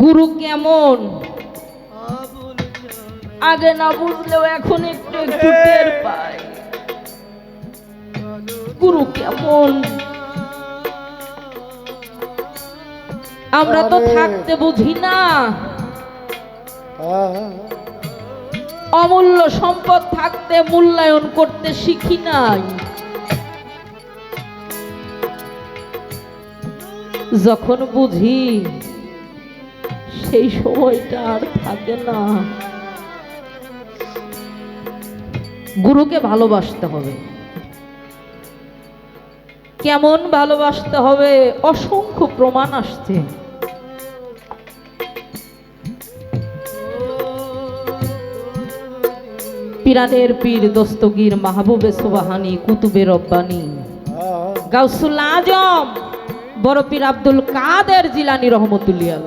গুরু কেমন? আগে না বুঝলেও এখন একটু একটু টের পাই। গুরু কেমন? আমরা তো থাকতে বুঝি না। অমূল্য সম্পদ থাকতে মূল্যায়ন করতে শিখি নাই। যখন বুঝি সেই সময়টা আর থাকে না। গুরুকে ভালোবাসতে হবে। কেমন ভালোবাসতে হবে? অসংখ্য প্রমাণ আসছে। পিরানের পীর দস্তগীর মাহবুবে সুবাহানি, কুতুবে রব্বানি। গাউসুল আজম, বড় পীর আব্দুল কাদের জিলানি রহমতুল্লিয়া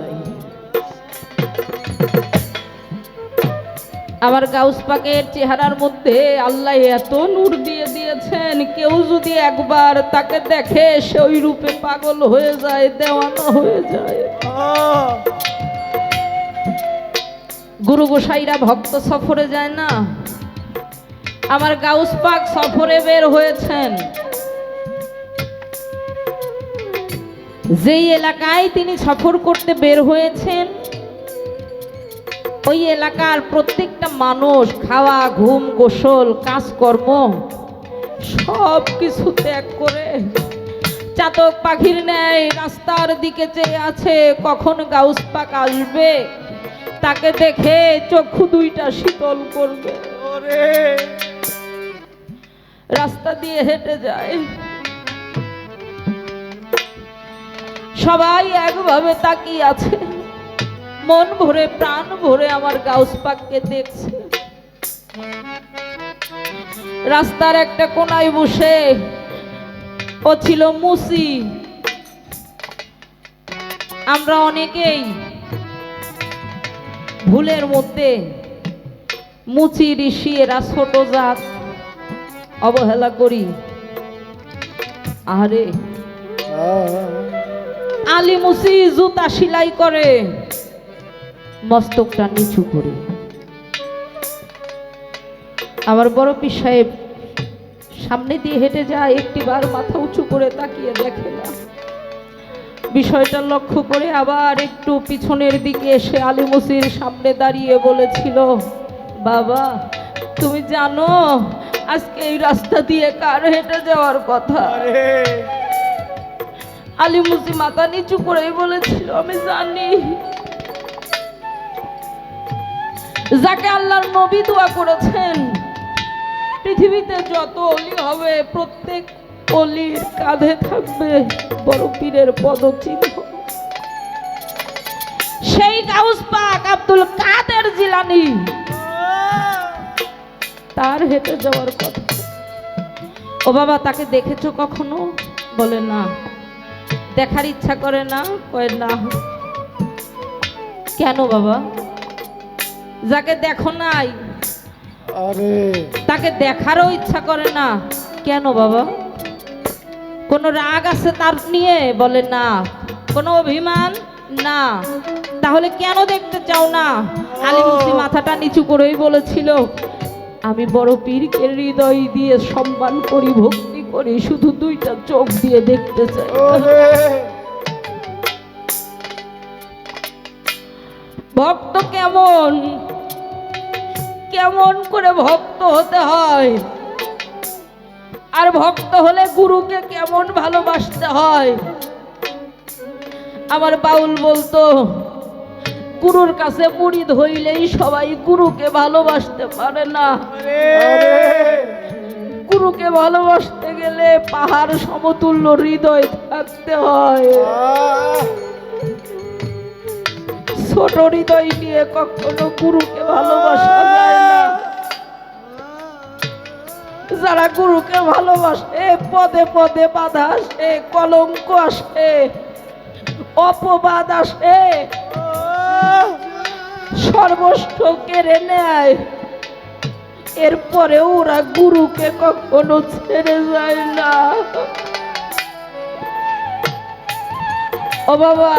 আমার গাউস পাকের চেহারার মধ্যে আল্লাহ এত নূর দিয়ে দিয়েছেন, কেউ যদি একবার তাকে দেখে সে ওই রূপে পাগল হয়ে যায়, দেওয়ানা হয়ে যায়। গুরু গোসাইরা ভক্ত সফরে যায় না? আমার গাউস পাক সফরে বের হয়েছেন। যেই এলাকায় তিনি সফর করতে বের হয়েছেন ওই এলাকার প্রত্যেকটা মানুষ খাওয়া, ঘুম, গোসল, কাজকর্ম সব কিছু ত্যাগ করে চাতক পাখির ন্যায় রাস্তার দিকে চেয়ে আছে, কখন গাউস পাক আসবে? তাকে দেখে চক্ষু দুইটা শীতল করবে। রাস্তা দিয়ে হেঁটে যায়। সবাই একভাবে তাকিয়ে আছে। মন ভরে প্রাণ ভরে আমার গাউস পাককে দেখছে। রাস্তার একটা কোনায় বসে ও ছিল মুসি। আমরা অনেকেই ভুলের মধ্যে মুচি ঋষি এরা ছোট জাত অবহেলা করি। আরে আলী মুসি জুতা সিলাই করে। মস্তকটা নিচু করে। আমার বড় পীর সাহেব সামনে দিয়ে হেঁটে যায় একটিবার মাথা উঁচু করে তাকিয়ে দেখে না। বিষয়টা লক্ষ্য করে আবার একটু পিছনের দিকে এসে আলী মুসির সামনে দাঁড়িয়ে বলেছিল বাবা তুমি জানো আজকে এই রাস্তা দিয়ে কার হেঁটে যাওয়ার কথা? আলী মুসি মাথা নিচু করেই বলেছিল আমি জানি যাকে আল্লাহর নবী দোয়া করেছেন, পৃথিবীতে যত অলি হবে, প্রত্যেক অলির কাঁধে থাকবে বড় পীরের পদচিহ্ন। সেই গাউস পাক আব্দুল কাদের জিলানি, তার হেঁটে যাওয়ার কথা। ও বাবা, তাকে দেখেছ কখনো? বলে না। দেখার ইচ্ছা করে না? কয় না। কেন বাবা? যাকে দেখো নাই। আরে। তাকে দেখারও ইচ্ছা করে না। কেন বাবা? কোনো রাগ আছে তার নিয়ে? বলে না। কোনো অভিমান? না। তাহলে কেন দেখতে চাও না? আলী মুসি মাথাটা নিচু করেই বলেছিল আমি বড় পীরকে হৃদয় দিয়ে সম্মান করি ভক্তি করি শুধু দুইটা চোখ দিয়ে দেখতে চাই। ভক্ত কেমন? কেমন করে ভক্ত হতে হয়? আর ভক্ত হলে গুরুকে কেমন ভালোবাসতে হয়? আমার বাউল বলতো গুরুর কাছে মুড়ি ধইলেই সবাই গুরুকে ভালোবাসতে পারে না। গুরুকে ভালোবাসতে গেলে পাহাড় সমতুল্য হৃদয় থাকতে হয়। ছোট হৃদয় নিয়ে কখনো গুরুকে ভালোবাসা যায় যারা গুরুকে ভালোবাসে পদে পদে বাধা আসে কলঙ্ক আসে অপবাদ আসে সর্বস্ব কেড়ে নেয়। এরপরে ওরা গুরুকে কখনো ছেড়ে যায় না। ও বাবা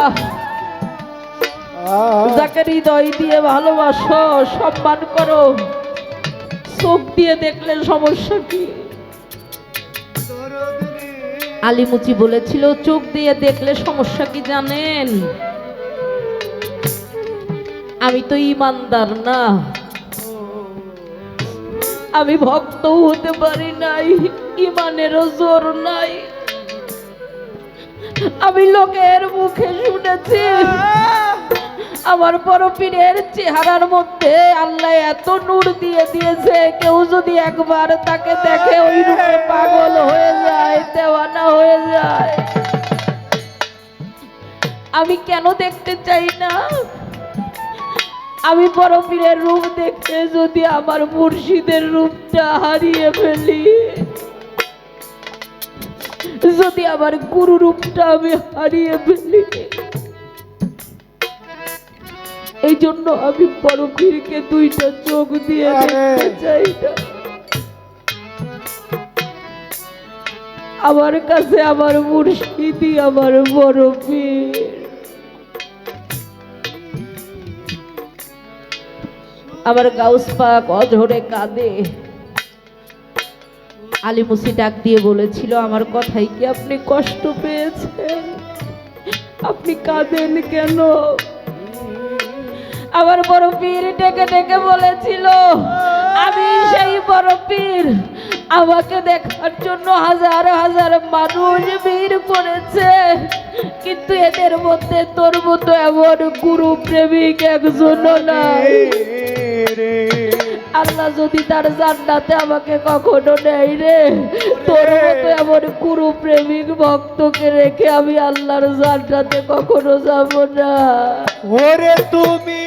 যাকে হৃদয় দিয়ে ভালোবাসো সম্মান করো। চোখ দিয়ে দেখলে সমস্যা কি? আলিমুচি বলেছিল, চোখ দিয়ে দেখলে সমস্যা কি জানেন? আমি তো ইমানদার না। আমি ভক্তও হতে পারি নাই, ইমানেরও জোর নাই। আমি লোকের মুখে শুনেছি। আমার বড় পীরের চেহারার মধ্যে আল্লাহ এত নূর দিয়ে দিয়েছে, কেউ যদি একবার তাকে দেখে ওই রূপে পাগল হয়ে যায়, দেওয়ানা হয়ে যায়। আমি কেন দেখতে চাই না? আমি বড় পীরের রূপ দেখতে যদি আমার মুর্শিদের রূপটা হারিয়ে ফেলি, যদি আমার গুরু রূপটা আমি হারিয়ে ফেলি। এই জন্য আমি বড় পীরকে দুইটা চোখ দিয়ে দেখতে চাই না। আমার কাছে আমার মুর্শিদি আমার বড় পীর আমার গাউস পাক অঝরে কাঁদে। আলিমুসি ডাক দিয়ে বলেছিল আমার কথাই কি আপনি কষ্ট পেয়েছেন? আপনি কাঁদেন কেন? আমার বড় পীর ডেকে ডেকে বলেছিল আমি সেই বড় পীর। আমাকে দেখার জন্য হাজার হাজার মানুষ ভিড় করেছে। কিন্তু এদের মধ্যে তোর মতো এমন গুরু প্রেমিক একজনও নাই আল্লাহ যদি তার জান্নাতে আমাকে কখনো নেই রে তোর মতো এমন গুরু প্রেমিক ভক্তকে রেখে আমি আল্লাহর জান্নাতে কখনো যাব না। ওরে তুমি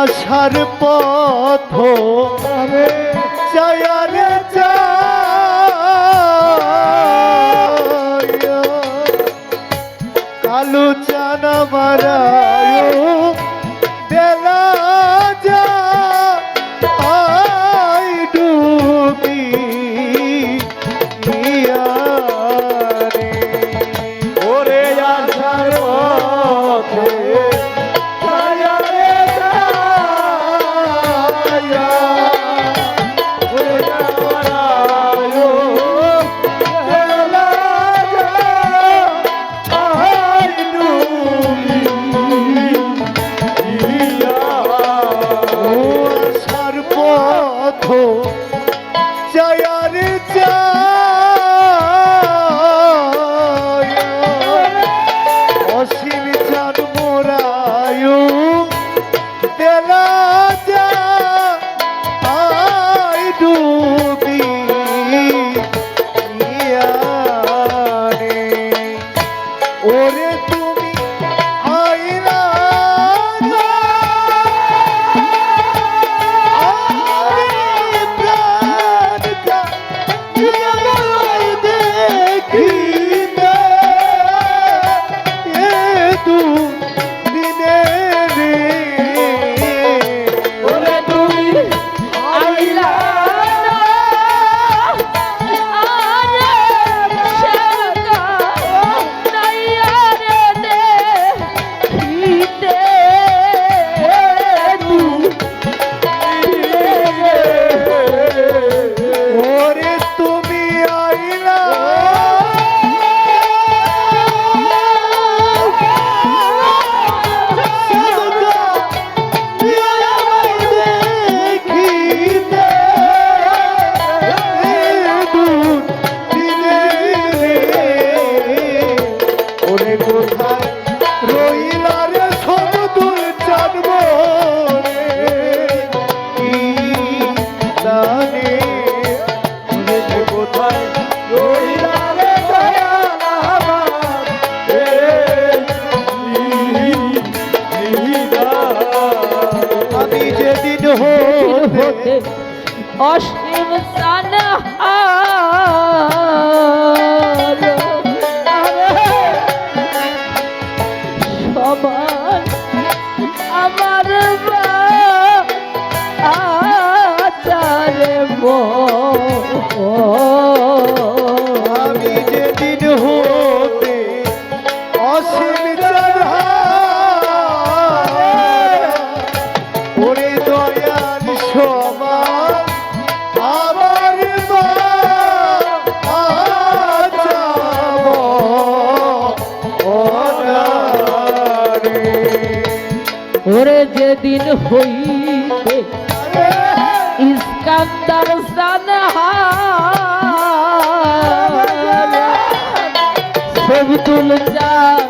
আসার পথ আরে চায়ারে কালু চানা মারায় yeah. হতে ওরে হইবে ইস্কান্দার সানহা সবদুল চাঁদ সমান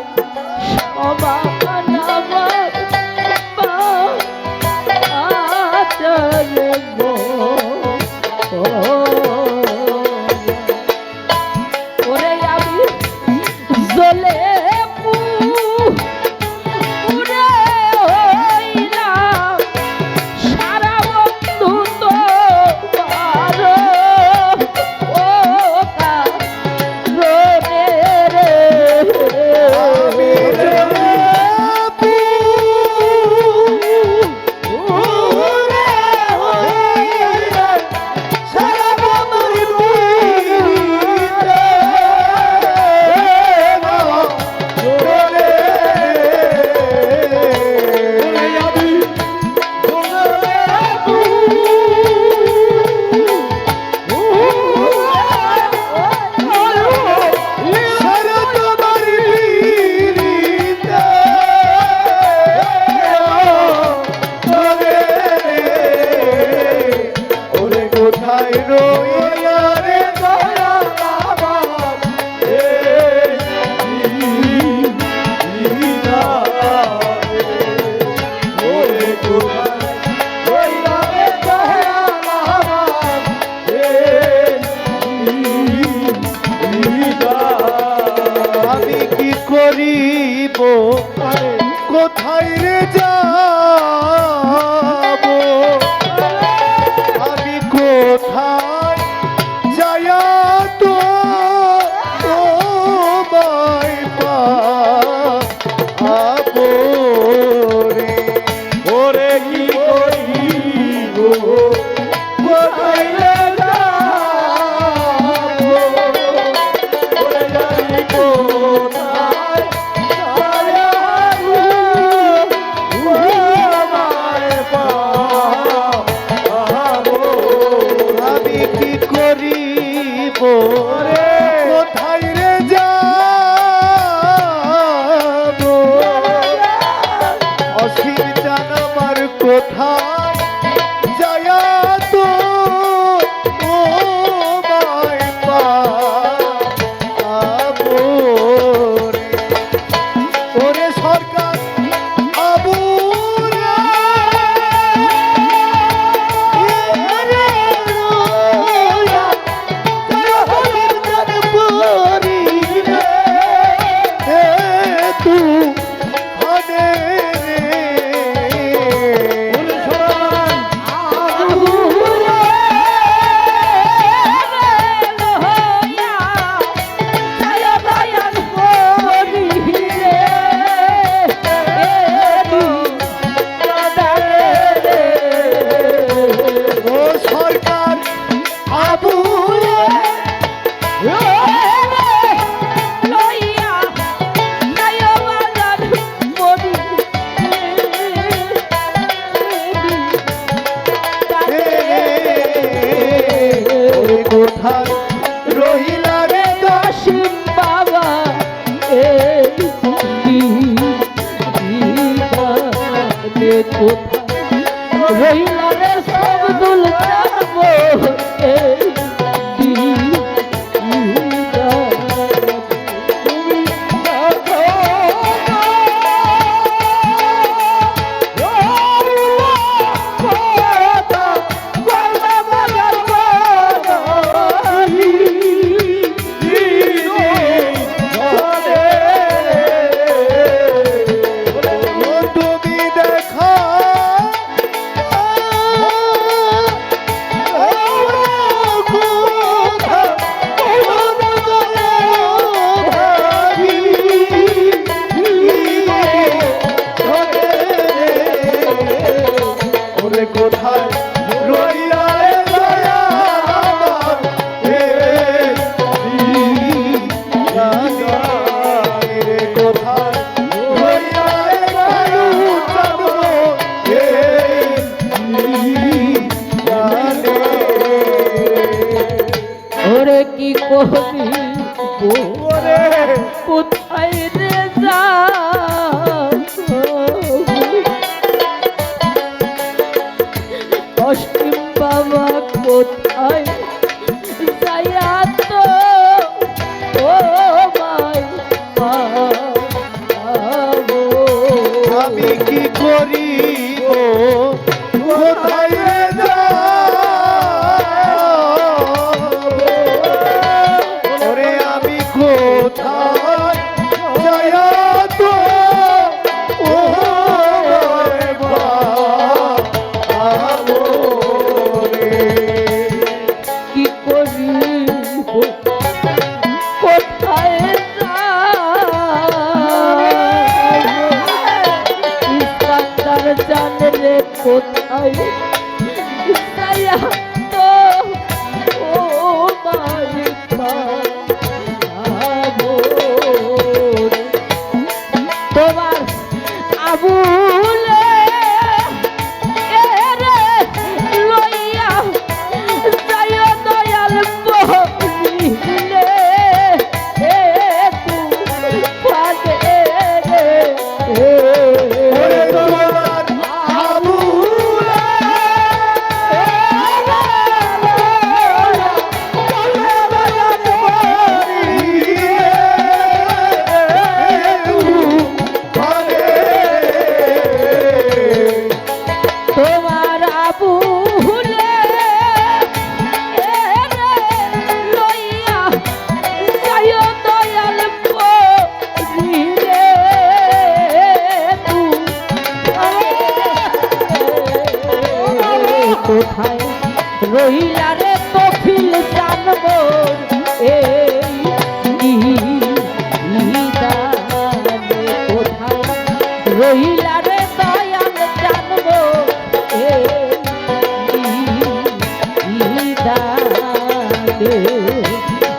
রহিলা রে দয়াল জানব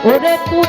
ওরে তুমি